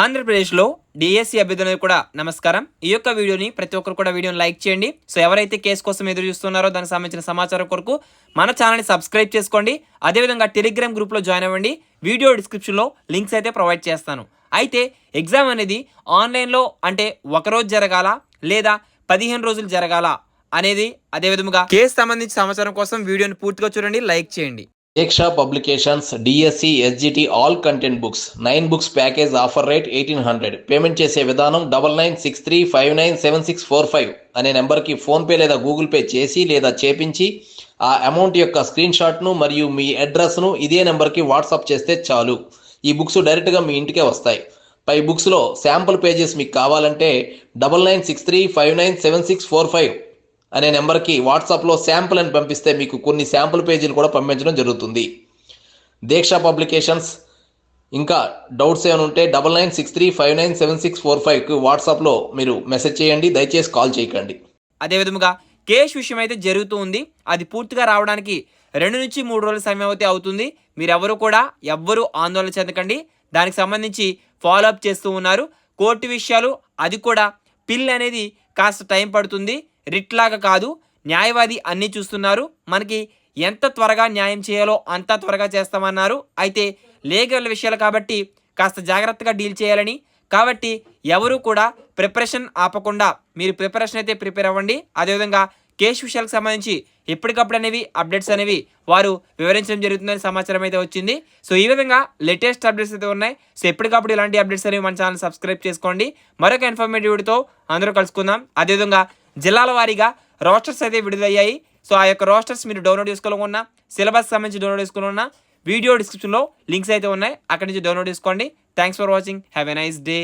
ఆంధ్రప్రదేశ్లో డిఎస్సి అభ్యర్థులకు కూడా నమస్కారం. ఈ యొక్క వీడియోని ప్రతి ఒక్కరు కూడా వీడియోని లైక్ చేయండి. సో ఎవరైతే కేసు కోసం ఎదురు చూస్తున్నారో దానికి సంబంధించిన సమాచారం కొరకు మన ఛానల్ని సబ్స్క్రైబ్ చేసుకోండి. అదేవిధంగా టెలిగ్రామ్ గ్రూప్లో జాయిన్ అవ్వండి. వీడియో డిస్క్రిప్షన్లో లింక్స్ అయితే ప్రొవైడ్ చేస్తాను. అయితే ఎగ్జామ్ అనేది ఆన్లైన్లో అంటే ఒకరోజు జరగాల లేదా పదిహేను రోజులు జరగాల అనేది అదేవిధంగా కేసు సంబంధించిన సమాచారం కోసం వీడియోని పూర్తిగా చూడండి లైక్ చేయండి. Deeksha publications DSC SGT all content books nine books package offer rate eighteen hundred payment చేసే విధానం double nine six three five nine seven six four five అనే నెంబర్కి ఫోన్పే లేదా గూగుల్ పే చేసి లేదా చేపించి ఆ అమౌంట్ యొక్క స్క్రీన్ షాట్ను మరియు మీ అడ్రస్ను ఇదే నెంబర్కి వాట్సాప్ చేస్తే చాలు. ఈ బుక్స్ డైరెక్ట్గా మీ ఇంటికే వస్తాయి. పై బుక్స్లో శాంపుల్ పేజెస్ మీకు కావాలంటే double nine six three five nine seven six four five అనే నెంబర్కి వాట్సాప్లో శాంపుల్ అని పంపిస్తే మీకు కొన్ని శాంపుల్ పేజీలు కూడా పంపించడం జరుగుతుంది. దీక్ష పబ్లికేషన్స్. ఇంకా డౌట్స్ ఏమైనా ఉంటే double nine six three five nine seven six four ఫైవ్కి వాట్సాప్లో మీరు మెసేజ్ చేయండి దయచేసి కాల్ చేయకండి. అదేవిధముగా కేష్ విషయం అయితే జరుగుతూ ఉంది. అది పూర్తిగా రావడానికి రెండు నుంచి మూడు రోజుల సమయం అయితే అవుతుంది. మీరెవరు కూడా ఎవ్వరూ ఆందోళన చెందకండి. దానికి సంబంధించి ఫాలో అప్ చేస్తూ ఉన్నారు. కోర్టు విషయాలు అది కూడా పిల్ అనేది కాస్త టైం పడుతుంది. రిట్ లాగా కాదు న్యాయవాది అన్నీ చూస్తున్నారు. మనకి ఎంత త్వరగా న్యాయం చేయాలో అంత త్వరగా చేస్తామన్నారు. అయితే లీగల్ విషయాలు కాబట్టి కాస్త జాగ్రత్తగా డీల్ చేయాలని. కాబట్టి ఎవరు కూడా ప్రిపరేషన్ ఆపకుండా మీరు ప్రిపరేషన్ అయితే ప్రిపేర్ అవ్వండి. అదేవిధంగా కేసు విషయాలకు సంబంధించి ఎప్పటికప్పుడు అనేవి అప్డేట్స్ అనేవి వారు వివరించడం జరుగుతుందని సమాచారం అయితే వచ్చింది. సో ఈ విధంగా లేటెస్ట్ అప్డేట్స్ అయితే ఉన్నాయి. సో ఎప్పటికప్పుడు ఇలాంటి అప్డేట్స్ అనేవి మన ఛానల్ సబ్స్క్రైబ్ చేసుకోండి. మరొక ఇన్ఫర్మేటివ్తో అందరూ కలుసుకుందాం. అదేవిధంగా జిల్లాల వారీగా రోస్టర్స్ అయితే విడుదలయ్యాయి. సో ఆ యొక్క రోస్టర్స్ మీరు డౌన్లోడ్ చేసుకోవాలన్నా సిలబస్ సంబంధించి డౌన్లోడ్ చేసుకోవాలన్నా వీడియో డిస్క్రిప్షన్లో లింక్స్ అయితే ఉన్నాయి. అక్కడి నుంచి డౌన్లోడ్ చేసుకోండి. Thanks for watching. Have a nice day.